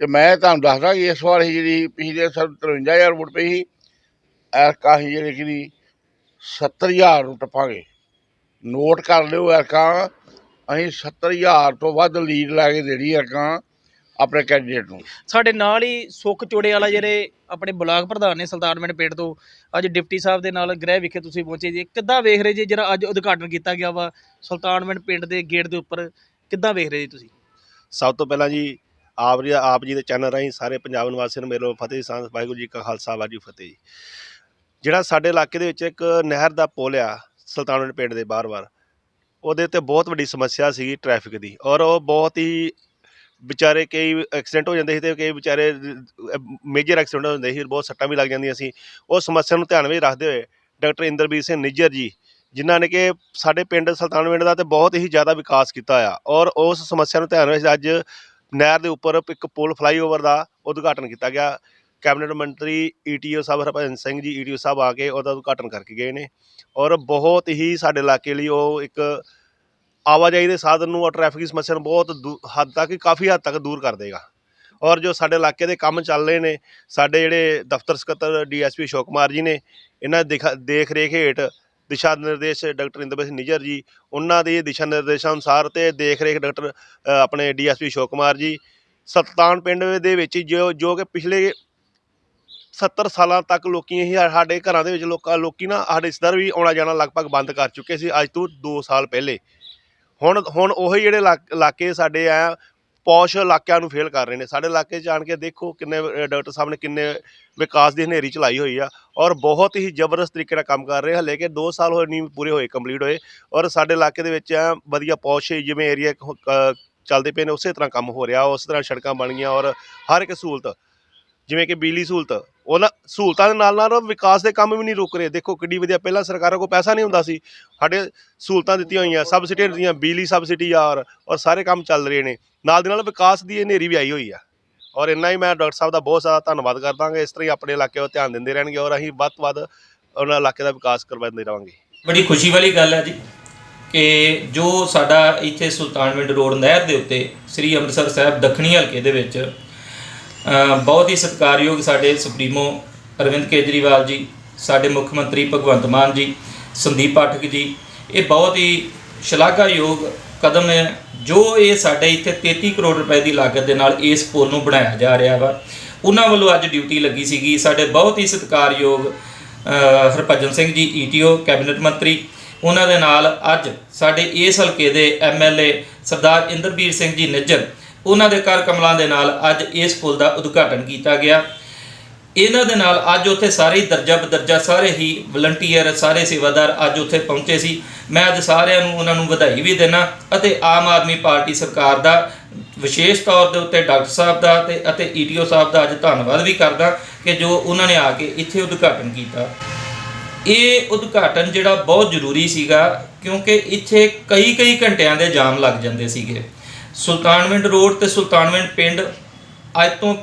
ਤੇ ਮੈਂ ਤੁਹਾਨੂੰ ਦੱਸਦਾ ਕਿ ਇਸ ਵਾਰ ਅਸੀਂ ਜਿਹੜੀ ਪਿਛਲੇ ਸਾਲ 53000 ਵੋਟ ਪਈ ਸੀ ਐਰਕਾ ਅਸੀਂ ਜਿਹੜੇ ਕਿ 70000 ਨੂੰ ਟੱਪਾਂਗੇ। ਨੋਟ ਕਰ ਲਿਓ ਐਰਕਾ। ਅਸੀਂ 70000 ਤੋਂ ਵੱਧ ਲੀਡ ਲੈ ਕੇ ਦੇਣੀ ਐਰਕਾ ਆਪਣੇ ਕੈਂਡੀਡੇਟ ਨੂੰ। ਸਾਡੇ ਨਾਲ ਹੀ ਸੁੱਖ ਚੋੜੇ ਵਾਲਾ ਜਿਹੜੇ ਆਪਣੇ ਬਲਾਕ ਪ੍ਰਧਾਨ ਨੇ ਸੁਲਤਾਨਵਿੰਡ ਪਿੰਡ ਤੋਂ ਅੱਜ ਡਿਪਟੀ ਸਾਹਿਬ ਦੇ ਨਾਲ ਗ੍ਰਹਿ ਵਿਖੇ ਤੁਸੀਂ ਪਹੁੰਚੇ ਜੀ। ਕਿੱਦਾਂ ਵੇਖ ਰਹੇ ਜੀ ਜਿਹੜਾ ਅੱਜ ਉਦਘਾਟਨ ਕੀਤਾ ਗਿਆ ਵਾ ਸੁਲਤਾਨਵਿੰਡ ਪਿੰਡ ਦੇ ਗੇਟ ਦੇ ਉੱਪਰ? ਕਿੱਦਾਂ ਵੇਖ ਰਹੇ ਜੀ ਤੁਸੀਂ? ਸਭ ਤੋਂ ਪਹਿਲਾਂ ਜੀ ਆਪ ਜੀ ਆਪ ਜੀ ਦੇ ਚੈਨਲ ਰਾਹੀਂ ਸਾਰੇ ਪੰਜਾਬ ਨਿਵਾਸੀਆਂ ਨੂੰ ਮੇਰੇ ਵੱਲੋਂ ਫਤਿਹ ਸਾਂ ਵਾਹਿਗੁਰੂ ਜੀ ਕਾ ਖਾਲਸਾ ਵਾਹਿਗੁਰੂ ਫਤਿਹ ਜੀ। ਜਿਹੜਾ ਸਾਡੇ ਇਲਾਕੇ ਦੇ ਵਿੱਚ ਇੱਕ ਨਹਿਰ ਦਾ ਪੁਲ ਆ ਸੁਲਤਾਨਪੁਰ ਪਿੰਡ ਦੇ ਬਾਰ-ਬਾਰ ਉਹਦੇ ਤੇ ਬਹੁਤ ਵੱਡੀ ਸਮੱਸਿਆ ਸੀਗੀ ਟ੍ਰੈਫਿਕ ਦੀ ਔਰ ਉਹ ਬਹੁਤ ਹੀ ਵਿਚਾਰੇ ਕਈ ਐਕਸੀਡੈਂਟ ਹੋ ਜਾਂਦੇ ਸੀ ਤੇ ਕਈ ਵਿਚਾਰੇ ਮੇਜਰ ਐਕਸੀਡੈਂਟ ਹੁੰਦੇ ਸੀ, ਬਹੁਤ ਸੱਟਾਂ ਵੀ ਲੱਗ ਜਾਂਦੀਆਂ ਸੀ। ਉਹ ਸਮੱਸਿਆ ਨੂੰ ਧਿਆਨ ਵਿੱਚ ਰੱਖਦੇ ਹੋਏ ਡਾਕਟਰ ਇੰਦਰਬੀਰ ਸਿੰਘ ਨਿੱਜਰ ਜੀ, ਜਿਨ੍ਹਾਂ ਨੇ ਕਿ ਸਾਡੇ ਪਿੰਡ ਸੁਲਤਾਨਵਿੰਡ ਦਾ ਤੇ ਬਹੁਤ ਹੀ ਜ਼ਿਆਦਾ ਵਿਕਾਸ ਕੀਤਾ ਆ ਔਰ ਉਸ ਸਮੱਸਿਆ ਨੂੰ ਧਿਆਨ ਵਿੱਚ ਅੱਜ ਨਹਿਰ ਦੇ ਉੱਪਰ ਇੱਕ ਪੁਲ ਫਲਾਈਓਵਰ ਦਾ ਉਦਘਾਟਨ ਕੀਤਾ ਗਿਆ। ਕੈਬਨਿਟ ਮੰਤਰੀ ਈਟੀਓ ਸਾਹਿਬ ਹਰਭਜਨ ਸਿੰਘ ਜੀ ਈਟੀਓ ਸਾਹਿਬ ਆ ਕੇ ਉਹਦਾ ਉਦਘਾਟਨ ਕਰਕੇ ਗਏ ਨੇ ਔਰ ਬਹੁਤ ਹੀ ਸਾਡੇ ਇਲਾਕੇ ਲਈ ਉਹ ਇੱਕ ਆਵਾਜਾਈ ਦੇ ਸਾਧਨ ਨੂੰ ਔਰ ਟ੍ਰੈਫਿਕ ਦੀ ਸਮੱਸਿਆ ਨੂੰ ਬਹੁਤ ਦੂ- ਹੱਦ ਤੱਕ ਕਾਫੀ ਹੱਦ ਤੱਕ ਦੂਰ ਕਰ ਦੇਗਾ। ਔਰ ਜੋ ਸਾਡੇ ਇਲਾਕੇ ਦੇ ਕੰਮ ਚੱਲ ਰਹੇ ਨੇ ਸਾਡੇ ਜਿਹੜੇ ਦਫ਼ਤਰ ਸਕੱਤਰ ਡੀਐਸਪੀ ਅਸ਼ੋਕ ਕੁਮਾਰ ਜੀ ਨੇ ਇਹਨਾਂ ਦਿਖਾ- ਦੇਖ ਰੇਖ ਹੇਠ ਦਿਸ਼ਾ ਨਿਰਦੇਸ਼ ਡਾਕਟਰ ਇੰਦਰਬੀਰ ਸਿੰਘ ਨਿੱਜਰ ਜੀ ਉਹਨਾਂ ਦੇ ਦਿਸ਼ਾ ਨਿਰਦੇਸ਼ਾਂ ਅਨੁਸਾਰ ਤੇ ਦੇਖ ਰੇਖ ਡਾਕਟਰ ਅ, ਆਪਣੇ ਡੀਐਸਪੀ ਅਸ਼ੋਕ ਕੁਮਾਰ ਜੀ ਸਲਤਾਨ ਪਿੰਡ ਦੇ ਵਿੱਚ ਜੋ ਜੋ ਕਿ ਪਿਛਲੇ 70 ਸਾਲਾਂ ਤੱਕ ਲੋਕੀ ਇਹ ਸਾਡੇ ਘਰਾਂ ਦੇ ਵਿੱਚ ਲੋਕਾਂ, ਲੋਕੀ ਨਾ ਸਾਡੇ ਰਿਸ਼ਤੇਦਾਰ ਵੀ ਆਉਣਾ ਜਾਣਾ ਲਗਭਗ ਬੰਦ ਕਰ ਚੁੱਕੇ ਸੀ ਅੱਜ ਤੋਂ 2 ਸਾਲ ਪਹਿਲੇ। ਹੁਣ ਹੁਣ ਉਹੀ ਜਿਹੜੇ ਇਲਾਕ- ਇਲਾਕੇ ਸਾਡੇ ਆ, ਪੌਸ਼ ਇਲਾਕਿਆਂ ਨੂੰ ਫੇਲ ਕਰ ਰਹੇ ਨੇ। ਸਾਡੇ ਇਲਾਕੇ 'ਚ ਆਣ ਕੇ ਦੇਖੋ ਕਿੰਨੇ ਡਾਕਟਰ ਸਾਹਿਬ ਨੇ ਕਿੰਨੇ ਵਿਕਾਸ ਦੀ ਹਨੇਰੀ ਚਲਾਈ ਹੋਈ ਆ ਔਰ ਬਹੁਤ ਹੀ ਜ਼ਬਰਦਸਤ ਤਰੀਕੇ ਨਾਲ ਕੰਮ ਕਰ ਰਹੇ ਹਲੇ ਕਿ 2 ਸਾਲ ਹੋਏ, ਨਹੀਂ ਪੂਰੇ ਹੋਏ ਕੰਪਲੀਟ ਹੋਏ ਔਰ ਸਾਡੇ ਇਲਾਕੇ ਦੇ ਵਿੱਚ ਐਂ ਵਧੀਆ ਪੌਸ਼ ਜਿਵੇਂ ਏਰੀਆ ਚੱਲਦੇ ਪਏ ਨੇ, ਉਸੇ ਤਰ੍ਹਾਂ ਕੰਮ ਹੋ ਰਿਹਾ, ਉਸੇ ਤਰ੍ਹਾਂ ਸੜਕਾਂ ਬਣ ਗਈਆਂ ਔਰ ਹਰ ਇੱਕ ਸਹੂਲਤ ਜਿਵੇਂ ਕਿ ਬਿਜਲੀ ਸਹੂਲਤ ਉਹਨਾਂ ਸਹੂਲਤਾਂ ਦੇ ਨਾਲ ਨਾਲ ਵਿਕਾਸ ਦੇ ਕੰਮ ਵੀ ਨਹੀਂ ਰੁਕ ਰਹੇ। ਦੇਖੋ ਕਿੱਡੀ ਵਧੀਆ, ਪਹਿਲਾਂ ਸਰਕਾਰਾਂ ਕੋਲ ਪੈਸਾ ਨਹੀਂ ਹੁੰਦਾ ਸੀ। ਸਾਡੇ ਸਹੂਲਤਾਂ ਦਿੱਤੀਆਂ ਹੋਈਆਂ ਸਬਸਿਡੀਆਂ ਦਿੱਤੀਆਂ ਬਿਜਲੀ ਸਬਸਿਡੀ ਆ ਔਰ ਔਰ ਸਾਰੇ ਕੰਮ ਚੱਲ ਰਹੇ ਨੇ। ਨਾਲ ਦੇ ਨਾਲ ਵਿਕਾਸ ਦੀ ਹਨੇਰੀ ਵੀ ਆਈ ਹੋਈ ਆ। ਔਰ ਇੰਨਾ ਹੀ ਮੈਂ ਡਾਕਟਰ ਸਾਹਿਬ ਦਾ ਬਹੁਤ ਜ਼ਿਆਦਾ ਧੰਨਵਾਦ ਕਰਦਾਂਗਾ ਇਸ ਤਰ੍ਹਾਂ ਹੀ ਆਪਣੇ ਇਲਾਕੇ ਵੱਲ ਧਿਆਨ ਦਿੰਦੇ ਰਹਿਣਗੇ, ਔਰ ਅਸੀਂ ਵੱਧ ਤੋਂ ਵੱਧ ਉਹਨਾਂ ਇਲਾਕੇ ਦਾ ਵਿਕਾਸ ਕਰਵਾਉਂਦੇ ਰਵਾਂਗੇ ਬੜੀ ਖੁਸ਼ੀ ਵਾਲੀ ਗੱਲ ਹੈ ਜੀ ਕਿ ਜੋ ਸਾਡਾ ਇੱਥੇ ਸੁਲਤਾਨਵਿੰਡ ਰੋਡ ਨਹਿਰ ਦੇ ਉੱਤੇ ਸ੍ਰੀ ਅੰਮ੍ਰਿਤਸਰ ਸਾਹਿਬ ਦੱਖਣੀ ਹਲਕੇ ਦੇ ਵਿੱਚ ਬਹੁਤ ਹੀ ਸਤਿਕਾਰਯੋਗ ਸਾਡੇ ਸੁਪਰੀਮੋ ਅਰਵਿੰਦ ਕੇਜਰੀਵਾਲ ਜੀ ਸਾਡੇ ਮੁੱਖ ਮੰਤਰੀ ਭਗਵੰਤ ਮਾਨ ਜੀ ਸੰਦੀਪ ਪਾਠਕ ਜੀ। ਇਹ ਬਹੁਤ ਹੀ ਸ਼ਲਾਘਾਯੋਗ ਕਦਮ ਹੈ ਜੋ ਇਹ ਸਾਡੇ ਇੱਥੇ 33 ਕਰੋੜ ਰੁਪਏ ਦੀ ਲਾਗਤ ਦੇ ਨਾਲ ਇਸ ਪੁਲ ਨੂੰ ਬਣਾਇਆ ਜਾ ਰਿਹਾ ਵਾ। ਉਹਨਾਂ ਵੱਲੋਂ ਅੱਜ ਡਿਊਟੀ ਲੱਗੀ ਸੀਗੀ। ਸਾਡੇ ਬਹੁਤ ਹੀ ਸਤਿਕਾਰਯੋਗ ਅ, ਹਰਭਜਨ ਸਿੰਘ ਜੀ ਈਟੀਓ ਕੈਬਨਿਟ ਮੰਤਰੀ। ਉਹਨਾਂ ਦੇ ਨਾਲ ਅੱਜ ਸਾਡੇ ਇਸ ਹਲਕੇ ਦੇ ਐਮਐਲਏ ਸਰਦਾਰ ਇੰਦਰਬੀਰ ਸਿੰਘ ਜੀ ਨਿੱਜਰ ਉਹਨਾਂ ਦੇ ਕਰ ਕਮਲਾਂ ਦੇ ਨਾਲ ਅੱਜ ਇਸ ਪੁਲ ਦਾ ਉਦਘਾਟਨ ਕੀਤਾ ਗਿਆ। ਇਹਨਾਂ ਦੇ ਨਾਲ ਅੱਜ ਉੱਥੇ ਸਾਰੇ ਹੀ ਦਰਜਾ ਬਦਰਜਾ ਸਾਰੇ ਹੀ ਵਲੰਟੀਅਰ ਸਾਰੇ ਸੇਵਾਦਾਰ ਅੱਜ ਉੱਥੇ ਪਹੁੰਚੇ ਸੀ। ਮੈਂ ਅੱਜ ਸਾਰਿਆਂ ਨੂੰ ਉਹਨਾਂ ਨੂੰ ਵਧਾਈ ਵੀ ਦੇਣਾ ਅਤੇ ਆਮ ਆਦਮੀ ਪਾਰਟੀ ਸਰਕਾਰ ਦਾ ਵਿਸ਼ੇਸ਼ ਤੌਰ ਦੇ ਉੱਤੇ ਡਾਕਟਰ ਸਾਹਿਬ ਦਾ ਤੇ ਅਤੇ ਈਟੀਓ ਸਾਹਿਬ ਦਾ ਅੱਜ ਧੰਨਵਾਦ ਵੀ ਕਰਦਾ ਕਿ ਜੋ ਉਹਨਾਂ ਨੇ ਆ ਕੇ ਇੱਥੇ ਉਦਘਾਟਨ ਕੀਤਾ। ਇਹ ਉਦਘਾਟਨ ਜਿਹੜਾ ਬਹੁਤ ਜ਼ਰੂਰੀ ਸੀਗਾ ਕਿਉਂਕਿ ਇੱਥੇ ਕਈ ਕਈ ਘੰਟਿਆਂ ਦੇ ਜਾਮ ਲੱਗ ਜਾਂਦੇ ਸੀਗੇ। ਸੁਲਤਾਨਵਿੰਡ ਰੋਡ ਤੇ ਸੁਲਤਾਨਵਿੰਡ ਪਿੰਡ, ਅੱਜ ਤੋਂ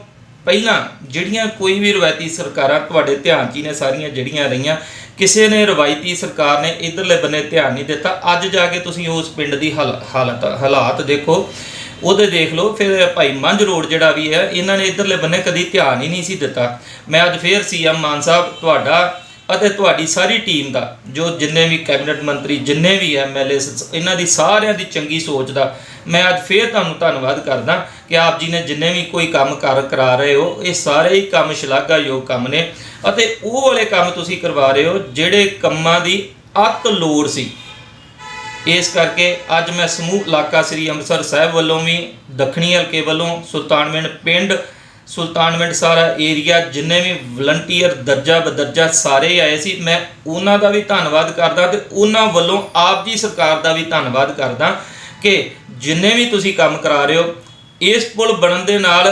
ਪਹਿਲਾਂ ਜਿਹੜੀਆਂ ਕੋਈ ਵੀ ਰਵਾਇਤੀ ਸਰਕਾਰਾਂ, ਤੁਹਾਡੇ ਧਿਆਨ 'ਚ ਹੀ ਨੇ ਸਾਰੀਆਂ ਜਿਹੜੀਆਂ ਰਹੀਆਂ, ਕਿਸੇ ਨੇ ਰਵਾਇਤੀ ਸਰਕਾਰ ਨੇ ਇਧਰਲੇ ਬੰਨੇ ਧਿਆਨ ਨਹੀਂ ਦਿੱਤਾ, ਅੱਜ ਜਾ ਕੇ ਤੁਸੀਂ ਉਸ ਪਿੰਡ ਦੀ ਹਾਲ- ਹਾਲਤ, ਹਾਲਾਤ ਦੇਖੋ, ਉਹਦੇ ਦੇਖ ਲਓ, ਫਿਰ ਭਾਈ ਮੰਝ ਰੋਡ ਜਿਹੜਾ ਵੀ ਹੈ, ਇਹਨਾਂ ਨੇ ਇਧਰਲੇ ਬੰਨੇ ਕਦੀ ਧਿਆਨ ਹੀ ਨਹੀਂ ਸੀ ਦਿੱਤਾ। ਮੈਂ ਅੱਜ ਫੇਰ ਸੀਐਮ ਮਾਨ ਸਾਹਿਬ, ਤੁਹਾਡਾ ਅਤੇ ਤੁਹਾਡੀ ਸਾਰੀ ਟੀਮ ਦਾ, ਜੋ ਜਿੰਨੇ ਵੀ ਕੈਬਨਿਟ ਮੰਤਰੀ, ਜਿੰਨੇ ਵੀ ਐਮਐਲਏ ਇਹਨਾਂ ਦੀ ਸਾਰਿਆਂ ਦੀ ਚੰਗੀ ਸੋਚ ਦਾ, ਮੈਂ ਅੱਜ ਫੇਰ ਤੁਹਾਨੂੰ ਧੰਨਵਾਦ ਕਰਦਾ ਕਿ ਆਪ ਜੀ ਨੇ ਜਿੰਨੇ ਵੀ ਕੋਈ ਕੰਮ ਕਰ ਕਰਾ ਰਹੇ ਹੋ, ਇਹ ਸਾਰੇ ਹੀ ਕੰਮ ਸ਼ਲਾਘਾਯੋਗ ਕੰਮ ਨੇ। ਅਤੇ ਉਹ ਵਾਲੇ ਕੰਮ ਤੁਸੀਂ ਕਰਵਾ ਰਹੇ ਹੋ, ਜਿਹੜੇ ਕੰਮਾਂ ਦੀ ਅੱਤ ਲੋੜ ਸੀ। ਇਸ ਕਰਕੇ ਅੱਜ ਮੈਂ ਸਮੂਹ ਇਲਾਕਾ ਸ੍ਰੀ ਅੰਮ੍ਰਿਤਸਰ ਸਾਹਿਬ ਵੱਲੋਂ ਵੀ, ਦੱਖਣੀ ਹਲਕੇ ਵੱਲੋਂ ਸੁਲਤਾਨਵਿੰਡ ਪਿੰਡ ਸੁਲਤਾਨਵਿੰਡ ਸਾਰਾ ਏਰੀਆ ਜਿੰਨੇ ਵੀ ਵਲੰਟੀਅਰ ਦਰਜਾ ਬਦਰਜਾ ਸਾਰੇ ਆਏ ਸੀ ਮੈਂ ਉਹਨਾਂ ਦਾ ਵੀ ਧੰਨਵਾਦ ਕਰਦਾ ਤੇ ਉਹਨਾਂ ਵੱਲੋਂ ਆਪ ਜੀ ਸਰਕਾਰ ਦਾ ਵੀ ਧੰਨਵਾਦ ਕਰਦਾ ਕਿ ਜਿੰਨੇ ਵੀ ਤੁਸੀਂ ਕੰਮ ਕਰਾ ਰਹੇ ਹੋ ਇਸ ਪੁਲ ਬਣਨ ਦੇ ਨਾਲ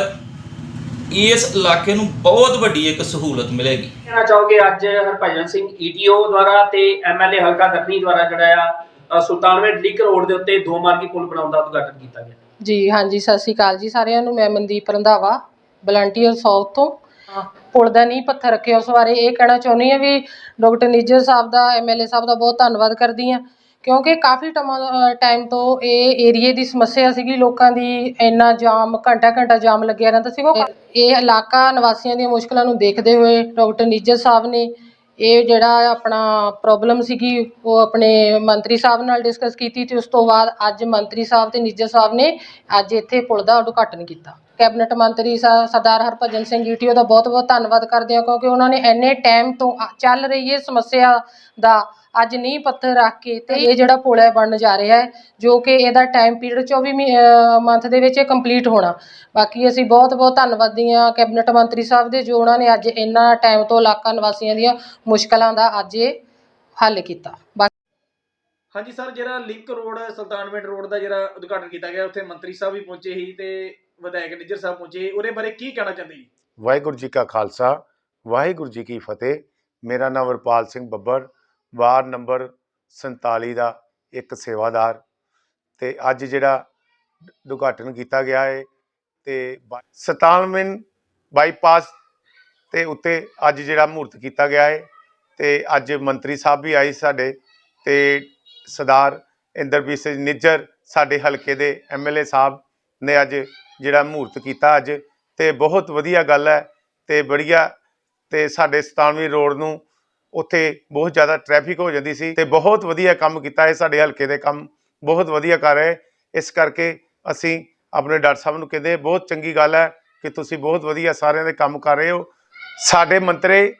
ਇਸ ਇਲਾਕੇ ਨੂੰ ਬਹੁਤ ਵੱਡੀ ਇੱਕ ਸਹੂਲਤ ਮਿਲੇਗੀ। ਕਹਿਣਾ ਚਾਹੋਗੇ ਅੱਜ ਹਰਭਜਨ ਸਿੰਘ ਈਟੀਓ ਦੁਆਰਾ ਤੇ ਐਮਐਲਏ ਹਲਕਾ ਦੱਖਣੀ ਦੁਆਰਾ ਜਿਹੜਾ ਆ ਸੁਲਤਾਨਵਿੰਡ ਲਿੰਕ ਰੋਡ ਦੇ ਉੱਤੇ ਦੋ ਮਾਰਗੀ ਪੁਲ ਬਣਾਉਣ ਦਾ ਉਦਘਾਟਨ ਕੀਤਾ ਗਿਆ। ਜੀ ਹਾਂਜੀ ਸਤਿ ਸ਼੍ਰੀ ਅਕਾਲ ਜੀ ਸਾਰਿਆਂ ਨੂੰ ਮੈਂ ਮਨਦੀਪ ਰੰਧਾਵਾ। ਵਲੰਟੀਅਰ ਸਾਊਥ ਤੋਂ ਪੁਲ ਦਾ ਨੀਂਹ ਪੱਥਰ ਰੱਖਿਆ ਉਸ ਬਾਰੇ ਇਹ ਕਹਿਣਾ ਚਾਹੁੰਦੀ ਹਾਂ ਵੀ ਡਾਕਟਰ ਨਿੱਜਰ ਸਾਹਿਬ ਦਾ ਐਮਐਲਏ ਸਾਹਿਬ ਦਾ ਬਹੁਤ ਧੰਨਵਾਦ ਕਰਦੀ ਹਾਂ। ਕਿਉਂਕਿ ਕਾਫੀ ਟਾਈਮ ਤੋਂ ਇਹ ਏਰੀਏ ਦੀ ਸਮੱਸਿਆ ਸੀਗੀ ਲੋਕਾਂ ਦੀ ਇੰਨਾ ਜਾਮ ਘੰਟਾ ਘੰਟਾ ਜਾਮ ਲੱਗਿਆ ਰਹਿੰਦਾ ਸੀਗਾ। ਇਹ ਇਲਾਕਾ ਨਿਵਾਸੀਆਂ ਦੀਆਂ ਮੁਸ਼ਕਲਾਂ ਨੂੰ ਦੇਖਦੇ ਹੋਏ ਡਾਕਟਰ ਨਿੱਜਰ ਸਾਹਿਬ ਨੇ ਇਹ ਜਿਹੜਾ ਆਪਣਾ ਪ੍ਰੋਬਲਮ ਸੀਗੀ ਉਹ ਆਪਣੇ ਮੰਤਰੀ ਸਾਹਿਬ ਨਾਲ ਡਿਸਕਸ ਕੀਤੀ ਤੇ ਉਸ ਤੋਂ ਬਾਅਦ ਅੱਜ ਮੰਤਰੀ ਸਾਹਿਬ ਤੇ ਨਿੱਜਰ ਸਾਹਿਬ ਨੇ ਅੱਜ ਇੱਥੇ ਪੁਲ ਦਾ ਉਦਘਾਟਨ ਕੀਤਾ। ਕੈਬਨਿਟ ਮੰਤਰੀ ਸ- ਸਰਦਾਰ ਹਰਭਜਨ ਸਿੰਘ ਈਟੀਓ ਦਾ ਬਹੁਤ ਬਹੁਤ ਧੰਨਵਾਦ ਕਰਦੇ ਹਾਂ, ਕਿਉਂਕਿ ਉਹਨਾਂ ਨੇ ਇੰਨੇ ਟਾਈਮ ਤੋਂ ਆ- ਚੱਲ ਰਹੀ ਇਹ ਸਮੱਸਿਆ ਦਾ ਅੱਜ ਨੀਂਹ ਪੱਥਰ ਰੱਖ ਕੇ ਤੇ ਇਹ ਜਿਹੜਾ ਪੁਲ ਹੈ ਬਣਨ ਜਾ ਰਿਹਾ ਹੈ, ਜੋ ਕਿ ਇਹਦਾ ਟਾਈਮ ਪੀਰੀਅਡ 24 ਮੰਥ ਦੇ ਵਿੱਚ ਇਹ ਕੰਪਲੀਟ ਹੋਣਾ। ਬਾਕੀ ਅਸੀਂ ਬਹੁਤ ਬਹੁਤ ਧੰਨਵਾਦੀ ਹਾਂ ਕੈਬਨਿਟ ਮੰਤਰੀ ਸਾਹਿਬ ਦੇ, ਜੋ ਉਹਨਾਂ ਨੇ ਅੱਜ ਇੰਨਾ ਟਾਈਮ ਤੋਂ ਇਲਾਕਾ ਨਿਵਾਸੀਆਂ ਦੀਆਂ ਮੁਸ਼ਕਲਾਂ ਦਾ ਅੱਜ ਇਹ ਹੱਲ ਕੀਤਾ। ਬਾਕੀ ਹਾਂਜੀ ਸਰ, ਜਿਹੜਾ ਲਿੰਕ ਰੋਡ ਸੁਲਤਾਨਵਿੰਡ ਰੋਡ ਦਾ ਜਿਹੜਾ ਉਦਘਾਟਨ ਕੀਤਾ ਗਿਆ, ਉੱਥੇ ਮੰਤਰੀ ਸਾਹਿਬ ਵੀ ਪਹੁੰਚੇ ਸੀ ਤੇ ਵਿਧਾਇਕ ਨਿੱਜਰ ਸਾਹਿਬ ਪਹੁੰਚੇ, ਉਹਦੇ ਬਾਰੇ ਕੀ ਕਹਿਣਾ ਚਾਹੁੰਦੇ ਜੀ? ਵਾਹਿਗੁਰੂ ਜੀ ਕਾ ਖਾਲਸਾ, ਵਾਹਿਗੁਰੂ ਜੀ ਕੀ ਫਤਿਹ। ਮੇਰਾ ਨਾਮ ਵਰਪਾਲ ਸਿੰਘ ਬੱਬਰ, ਵਾਰਡ ਨੰਬਰ 47 ਦਾ ਇੱਕ ਸੇਵਾਦਾਰ। ਤੇ ਅੱਜ ਜਿਹੜਾ ਉਦਘਾਟਨ ਕੀਤਾ ਗਿਆ ਹੈ ਤੇ ਬਾ- ਸਤਾਨਵੇਂ ਬਾਈਪਾਸ ਤੇ ਉੱਤੇ ਅੱਜ ਜਿਹੜਾ ਮਹੂਰਤ ਕੀਤਾ ਗਿਆ ਹੈ ਤੇ ਅੱਜ ਮੰਤਰੀ ਸਾਹਿਬ ਵੀ ਆਏ ਸਾਡੇ, ਤੇ ਸਰਦਾਰ ਇੰਦਰਬੀਰ ਸਿੰਘ ਨਿੱਜਰ ਸਾਡੇ ਹਲਕੇ ਦੇ ਐਮਐਲਏ ਸਾਹਿਬ ਨੇ ਅੱਜ ਜਿਹੜਾ ਮਹੂਰਤ ਕੀਤਾ ਅੱਜ ਤੇ ਬਹੁਤ ਵਧੀਆ ਗੱਲ ਹੈ ਤੇ ਬੜੀਆ ਤੇ ਸਾਡੇ 97 ਰੋਡ ਨੂੰ ਉੱਥੇ ਬਹੁਤ ਜ਼ਿਆਦਾ ਟ੍ਰੈਫਿਕ ਹੋ ਜਾਂਦੀ ਸੀ ਤੇ ਬਹੁਤ ਵਧੀਆ ਕੰਮ ਕੀਤਾ ਹੈ ਸਾਡੇ ਹਲਕੇ ਦੇ ਕੰਮ ਬਹੁਤ ਵਧੀਆ ਕਰ ਰਹੇ ਇਸ ਕਰਕੇ ਅਸੀਂ ਆਪਣੇ ਡਾਕਟਰ ਸਾਹਿਬ ਨੂੰ ਕਹਿੰਦੇ ਬਹੁਤ ਚੰਗੀ ਗੱਲ ਹੈ ਕਿ ਤੁਸੀਂ ਬਹੁਤ ਵਧੀਆ ਸਾਰਿਆਂ ਦੇ ਕੰਮ ਕਰ ਰਹੇ ਹੋ। ਸਾਡੇ ਮੰਤਰੀ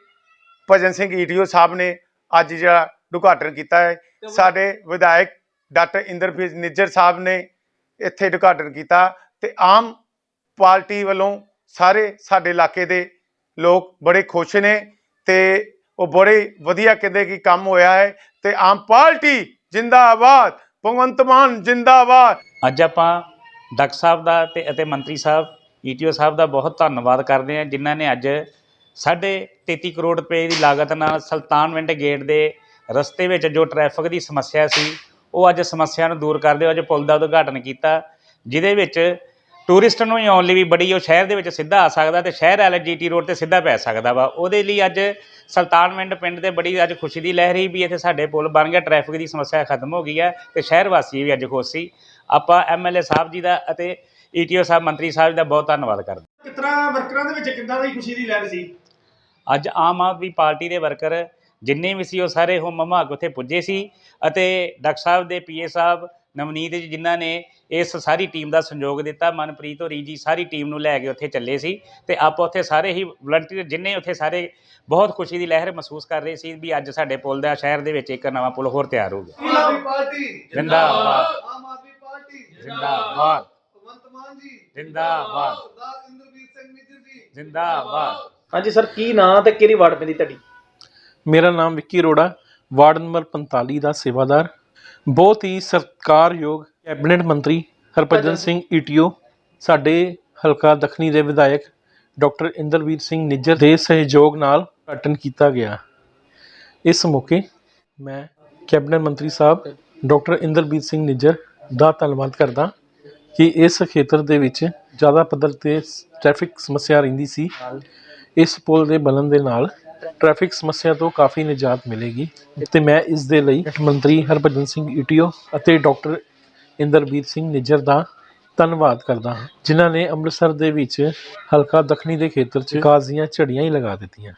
ਭਜਨ ਸਿੰਘ ਈਟੀਓ ਸਾਹਿਬ ਨੇ ਅੱਜ ਜਿਹੜਾ ਉਦਘਾਟਨ ਕੀਤਾ ਹੈ ਸਾਡੇ ਵਿਧਾਇਕ ਡਾਕਟਰ ਇੰਦਰਪ੍ਰੀਤ ਨਿੱਜਰ ਸਾਹਿਬ ਨੇ ਇੱਥੇ ਉਦਘਾਟਨ ਕੀਤਾ ਤੇ ਆਮ ਪਾਰਟੀ ਵੱਲੋਂ ਸਾਰੇ ਸਾਡੇ ਇਲਾਕੇ ਦੇ ਲੋਕ ਬੜੇ ਖੁਸ਼ ਨੇ ਤੇ ਉਹ ਬੜੇ ਵਧੀਆ ਕਹਿੰਦੇ ਕਿ ਕੰਮ ਹੋਇਆ ਹੈ ਤੇ ਆਮ ਪਾਰਟੀ ਜਿੰਦਾਬਾਦ, ਭਗਵੰਤ ਮਾਨ ਜਿੰਦਾਬਾਦ। ਅੱਜ ਆਪਾਂ ਡਾਕਟਰ ਸਾਹਿਬ ਦਾ ਤੇ ਅਤੇ ਮੰਤਰੀ ਸਾਹਿਬ ਈਟੀਓ ਸਾਹਿਬ ਦਾ ਬਹੁਤ ਧੰਨਵਾਦ ਕਰਦੇ ਹਾਂ, ਜਿਨ੍ਹਾਂ ਨੇ ਅੱਜ ਸਾਢੇ 33 ਕਰੋੜ ਰੁਪਏ ਦੀ ਲਾਗਤ ਨਾਲ ਸੁਲਤਾਨਵਿੰਡ ਗੇਟ ਦੇ ਰਸਤੇ ਵਿੱਚ ਜੋ ਟ੍ਰੈਫਿਕ ਦੀ ਸਮੱਸਿਆ ਸੀ, ਉਹ ਅੱਜ ਸਮੱਸਿਆ ਨੂੰ ਦੂਰ ਕਰਦੇ ਹੋਏ ਅੱਜ ਪੁਲ ਦਾ ਉਦਘਾਟਨ ਕੀਤਾ, ਜਿਹਦੇ ਵਿੱਚ ਟੂਰਿਸਟ ਨੂੰ ਹੀ ਆਉਣ ਲਈ ਵੀ ਬੜੀ ਉਹ ਸ਼ਹਿਰ ਦੇ ਵਿੱਚ ਸਿੱਧਾ ਆ ਸਕਦਾ ਤੇ ਸ਼ਹਿਰ ਵਾਲੇ ਜੀਟੀ ਰੋਡ ਤੇ ਸਿੱਧਾ ਪੈ ਸਕਦਾ ਵਾ। ਉਹਦੇ ਲਈ ਅੱਜ ਸੁਲਤਾਨਵਿੰਡ ਪਿੰਡ ਤੇ ਬੜੀ ਅੱਜ ਖੁਸ਼ੀ ਦੀ ਲਹਿਰ ਸੀ ਵੀ ਇੱਥੇ ਸਾਡੇ ਪੁਲ ਬਣ ਗਿਆ ਟ੍ਰੈਫਿਕ ਦੀ ਸਮੱਸਿਆ ਖਤਮ ਹੋ ਗਈ ਹੈ ਤੇ ਸ਼ਹਿਰ ਵਾਸੀ ਵੀ ਅੱਜ ਖੁਸ਼ ਸੀ। ਆਪਾਂ ਐਮਐਲਏ ਸਾਹਿਬ ਜੀ ਦਾ ਅਤੇ ਈਟੀਓ ਸਾਹਿਬ ਮੰਤਰੀ ਸਾਹਿਬ ਦਾ ਬਹੁਤ ਧੰਨਵਾਦ ਕਰਦੇ ਤਰ੍ਹਾਂ ਵਰਕਰਾਂ ਦੇ ਵਿੱਚ ਕਿੱਦਾਂ ਦੀ ਖੁਸ਼ੀ ਦੀ ਲਹਿਰ ਸੀ? ਅੱਜ ਆਮ ਆਦਮੀ ਪਾਰਟੀ ਦੇ ਵਰਕਰ ਜਿੰਨੇ ਵੀ ਸੀ ਉਹ ਸਾਰੇ ਹੋ ਮਮਾਕ ਉੱਥੇ ਪੁੱਜੇ ਸੀ ਅਤੇ ਡਾਕਟਰ ਸਾਹਿਬ ਦੇ ਪੀਏ ਸਾਹਿਬ ਨਵਨੀਤ ਜੀ ਜਿਨ੍ਹਾਂ ਨੇ ਇਸ ਸਾਰੀ ਟੀਮ ਦਾ ਸੰਯੋਗ ਦਿੱਤਾ ਮਨਪ੍ਰੀਤ ਹੋਰੀ ਜੀ ਸਾਰੀ ਟੀਮ ਨੂੰ ਲੈ ਕੇ ਉੱਥੇ ਚੱਲੇ ਸੀ ਤੇ ਆਪਾਂ ਉੱਥੇ ਸਾਰੇ ਹੀ ਵਲੰਟੀਅਰ ਜਿੰਨੇ ਉੱਥੇ ਸਾਰੇ ਬਹੁਤ ਖੁਸ਼ੀ ਦੀ ਲਹਿਰ ਮਹਿਸੂਸ ਕਰ ਰਹੇ ਸੀ ਵੀ ਅੱਜ ਸਾਡੇ ਪੁਲ ਦਾ ਸ਼ਹਿਰ ਦੇ ਵਿੱਚ ਇੱਕ ਨਵਾਂ ਪੁਲ ਹੋਰ ਤਿਆਰ ਹੋ ਗਿਆ। ਆਮ ਆਦਮੀ ਪਾਰਟੀ ਜਿੰਦਾਬਾਦ। ਆਮ ਆਦਮੀ ਪਾਰਟੀ ਜਿੰਦਾਬਾਦ। ਭਗਵੰਤ ਮਾਨ ਜੀ ਜਿੰਦਾਬਾਦ। ਸਰਦਾਰ ਇੰਦਰਬੀਰ ਸਿੰਘ ਨਿੱਜਰ ਜੀ ਜਿੰਦਾਬਾਦ। ਹਾਂਜੀ ਸਰ ਕੀ ਨਾਂ ਤੇ ਕਿਹੜੀ ਵਾਰਡ ਪੈਂਦੀ ਤੁਹਾਡੀ? ਮੇਰਾ ਨਾਮ ਵਿੱਕੀ ਅਰੋੜਾ ਵਾਰਡ ਨੰਬਰ 45 ਦਾ ਸੇਵਾਦਾਰ। ਬਹੁਤ ਹੀ ਸਤਿਕਾਰਯੋਗ ਕੈਬਨਿਟ ਮੰਤਰੀ ਹਰਭਜਨ ਸਿੰਘ ਈਟੀਓ ਸਾਡੇ ਹਲਕਾ ਦੱਖਣੀ ਦੇ ਵਿਧਾਇਕ ਡਾਕਟਰ ਇੰਦਰਵੀਰ ਸਿੰਘ ਨਿੱਜਰ ਦੇ ਸਹਿਯੋਗ ਨਾਲ ਉਦਘਾਟਨ ਕੀਤਾ ਗਿਆ। ਇਸ ਮੌਕੇ ਮੈਂ ਕੈਬਨਿਟ ਮੰਤਰੀ ਸਾਹਿਬ ਡਾਕਟਰ ਇੰਦਰਬੀਰ ਸਿੰਘ ਨਿੱਜਰ ਦਾ ਧੰਨਵਾਦ ਕਰਦਾ ਕਿ ਇਸ ਖੇਤਰ ਦੇ ਵਿੱਚ ਜ਼ਿਆਦਾ ਪੱਧਰ ਤੇ ਟ੍ਰੈਫਿਕ ਸਮੱਸਿਆ ਰਹਿੰਦੀ ਸੀ। ਇਸ ਪੁਲ ਦੇ ਬਣਨ ਦੇ ਨਾਲ ਟ੍ਰੈਫਿਕ ਸਮੱਸਿਆ ਤੋਂ ਕਾਫੀ ਨਿਜਾਤ ਮਿਲੇਗੀ ਤੇ ਮੈਂ ਇਸ ਦੇ ਲਈ ਮੰਤਰੀ ਹਰਭਜਨ ਸਿੰਘ ਈਟੀਓ ਅਤੇ ਡਾਕਟਰ ਇੰਦਰਬੀਰ ਸਿੰਘ ਨਿੱਜਰ ਦਾ ਧੰਨਵਾਦ ਕਰਦਾ ਹਾਂ, ਜਿਨ੍ਹਾਂ ਨੇ ਅੰਮ੍ਰਿਤਸਰ ਦੇ ਵਿੱਚ ਹਲਕਾ ਦੱਖਣੀ ਦੇ ਖੇਤਰ 'ਚ ਕਾਜ਼ੀਆਂ ਝੜੀਆਂ ਹੀ ਲਗਾ ਦਿੱਤੀਆਂ।